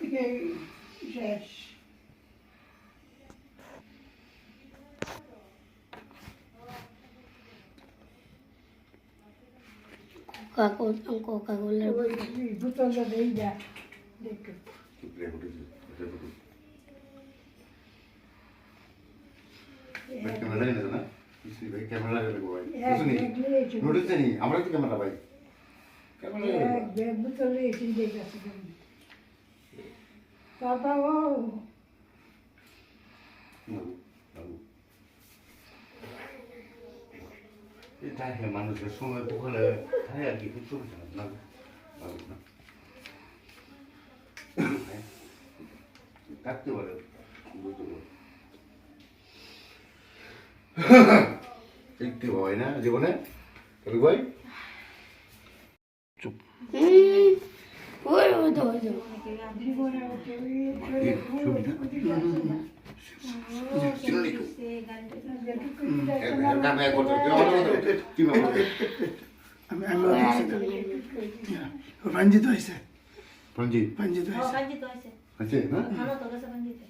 শেষ Coca Coca কোলার ওই বোতলটা দেই যা দেখো ভাই ক্যামেরা লাগে না ইসি ভাই ক্যামেরা লাগে ভাই এক বুঝুনি নোটিস জানি আমরা তো ক্যামেরা ভাই ক্যামেরা লাগে ব্যাগ বোতল বাবা ও হে মানুষের সময় পোখালে তাই আর কি কিছু না। কাটতে পারে বুঝতে পারে। না জীবনে ভাই চুপ। তো তো তো রঞ্জিত হয়েছে রঞ্জিত রঞ্জিত হয়েছে। আছে না থানা তো গেছে বাঞ্জিতে।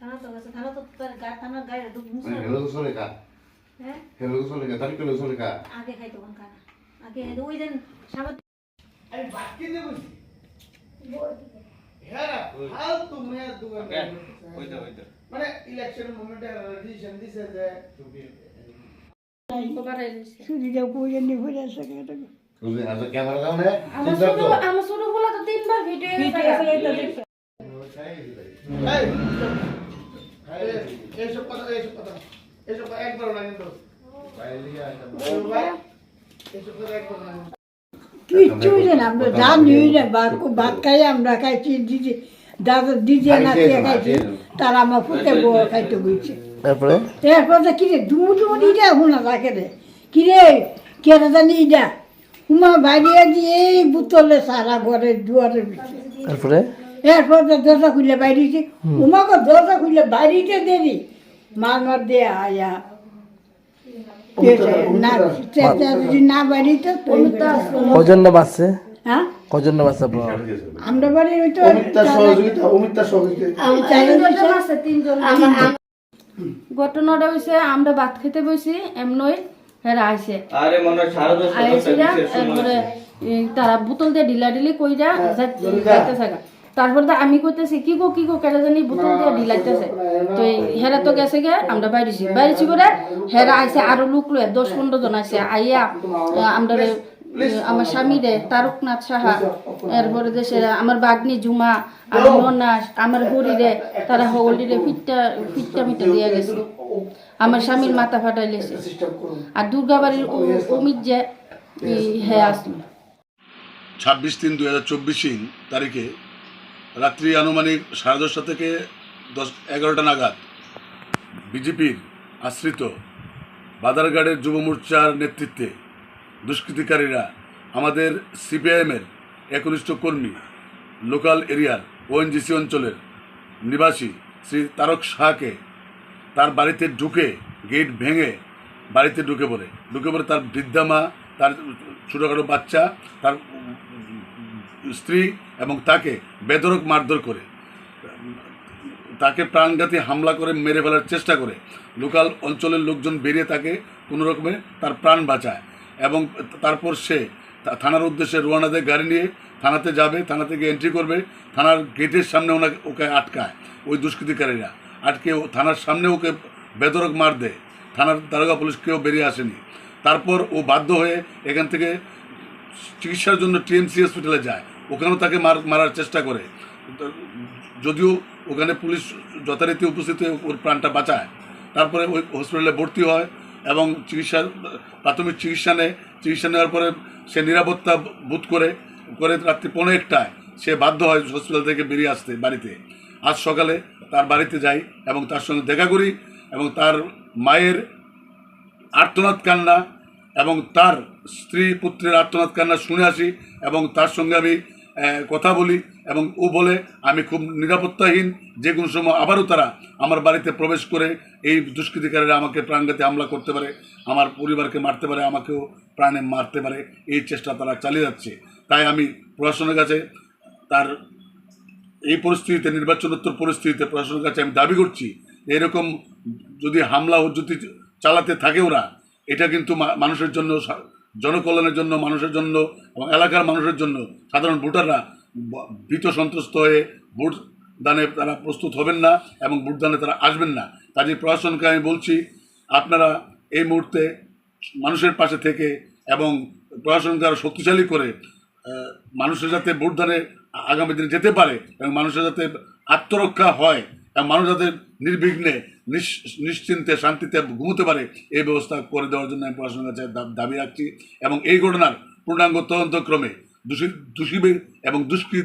থানা তো। থানা তো তোর গা- গায়ে মানে তো চলে কা হ্যাঁ? হেলো তো চলে কা আগে কোন খানা। আগে ওই দিন সামনে বাকি দিয়ে মানে ইলেকশন মোমেন্টে ডিসিশন দিছে যে এইসব কথা এইসব কথা এইসব কথা একবার না কিন্তু। এইসব একবার না কিচ্ছুই না আমরা জানি না ভাত ভাত খাই আমরা খাইছি দিদি দাদা দিদি নাচিয়ে খাইছি তারা আমার ফুটে বউ খাইতে বলছে তারপরে? এরপরে কিরে দুমু দুমু ইডা শোনা থাকে রে কিরে কেনা জানি ইডা উমা বাইরে দিয়ে এই বুতলে সারা ঘরে দুয়ারে বিছে তারপরে? এরপর তো দরজা খুলে বাইরেছি উমাকে দরজা খুলে বাইরেতে দেরি। মার মার দিয়ে আয়া। না বাড়িতে কজন বাঁচছে হ্যাঁ? কজন বাঁচছে আপনার আমরা ওই তো ঘটনাটা হয়েছে আমরা ভাত খেতে বসি এমনই হেরা আইসে মনে হয় তারা বোতল দিয়ে ঢিলা ঢিলি কইরা যাইতেছে গা। তারপর তো আমি কইতেছি, কি গো কি গো, কেটে জানি বোতল দিয়ে ঢিলাইতেছে তো হেরা তো গেছে গে আমরা বাইরেছি বাইরেছি করে হেরা আইসে আরও লোক লয়ে দশ পনেরো জন আছে আইয়া আমরা আমার স্বামী রে তারকনাথ সাহা, এরপরে দেশে আমার বাগনি জুমা, আমার ননাস, আমার হরি রে তারা হলি রে ফিটটা ফিটটা মিটা দিয়া গেছে। আমার স্বামীর মাথা ফাটাইলেছে আর দুর্গাবাড়ির অমিত যে হ্যাঁ আসলো। ছাব্বিশ তিন দু হাজার চব্বিশ তারিখে রাত্রি আনুমানিক সাড়ে দশটা থেকে দশ, এগারোটা নাগাদ বিজেপির আশ্রিত বাদারঘাটের যুব মোর্চার নেতৃত্বে দুষ্কৃতিকারীরা আমাদের সিপিআইএমের একনিষ্ঠ কর্মী লোকাল এরিয়ার ওএনজিসি অঞ্চলের নিবাসী শ্রী তারক শাহকে তার বাড়িতে ঢুকে, গেট ভেঙে বাড়িতে ঢুকে পড়ে। ঢুকে পড়ে তার বৃদ্ধা মা, তার ছোটোখাটো বাচ্চা, তার স্ত্রী এবং তাকে বেদরক মারধর করে। তাকে প্রাণঘাতী হামলা করে মেরে ফেলার চেষ্টা করে। লোকাল অঞ্চলের লোকজন বেরিয়ে তাকে কোনো রকমে তার প্রাণ বাঁচায় এবং তারপর সে থানার উদ্দেশ্যে রোয়ানা দেয় গাড়ি নিয়ে থানাতে যাবে থানা থেকে এন্ট্রি করবে, থানার গেটের সামনে ওনাকে, ওকে আটকায় ওই দুষ্কৃতিকারীরা। আটকে ও থানার সামনে ওকে বেদরক মার দেয়। থানার দারোগা পুলিশ কেউ বেরিয়ে আসেনি। তারপর ও বাধ্য হয়ে এখান থেকে চিকিৎসার জন্য টিএমসি হসপিটালে যায়। ওখানেও তাকে মার, মারার চেষ্টা করে। যদিও ওখানে পুলিশ যথারীতি উপস্থিত হয়ে ওর প্রাণটা বাঁচায়। তারপরে ওই হসপিটালে ভর্তি হয় এবং চিকিৎসা, প্রাথমিক চিকিৎসা নেয়। চিকিৎসা নেওয়ার পরে সে নিরাপত্তা বোধ করে করে রাত্রি পৌনে একটায় সে বাধ্য হয় হসপিটাল থেকে বেরিয়ে আসতে বাড়িতে। আজ সকালে তার বাড়িতে যাই এবং তার সঙ্গে দেখা করি এবং তার মায়ের আর্তনাদ কান্না এবং তার স্ত্রী পুত্রের আর্তনাদ কান্না শুনে আসি এবং তার সঙ্গে আমি কথা বলি এবং ও বলে, আমি খুব নিরাপত্তাহীন। যে কোনো সময় আবারও তারা আমার বাড়িতে প্রবেশ করে এই দুষ্কৃতিকারীরা আমাকে প্রাণঘাতী হামলা করতে পারে, আমার পরিবারকে মারতে পারে, আমাকেও প্রাণে মারতে পারে। এই চেষ্টা তারা চালিয়ে যাচ্ছে। তাই আমি প্রশাসনের কাছে তার এই পরিস্থিতিতে, নির্বাচনোত্তর পরিস্থিতিতে প্রশাসনের কাছে আমি দাবি করছি, এরকম যদি হামলা ও যদি চালাতে থাকে ওরা, এটা কিন্তু মানুষের জন্য জনকল্যাণের জন্য, মানুষের জন্য এবং এলাকার মানুষের জন্য সাধারণ ভোটাররা ভীত সন্ত্রস্ত হয়ে ভোট দানে তারা প্রস্তুত হবেন না এবং ভোট দানে তারা আসবেন না। কাজে প্রশাসনকে আমি বলছি, আপনারা এই মুহূর্তে মানুষের পাশে থেকে এবং প্রশাসনকে আরও শক্তিশালী করে মানুষের যাতে ভোট দানে আগামী দিনে যেতে পারে এবং মানুষের যাতে আত্মরক্ষা হয় মানুষ যাতে নির্বিঘ্নে নিশ- নিশ্চিন্তে, শান্তিতে ঘুমোতে পারে, এই ব্যবস্থা করে দেওয়ার জন্য আমি প্রশাসনের কাছে দাবি রাখছি এবং এই ঘটনার পূর্ণাঙ্গ তদন্তক্রমে দোষী দোষী এবং দুষ্কৃত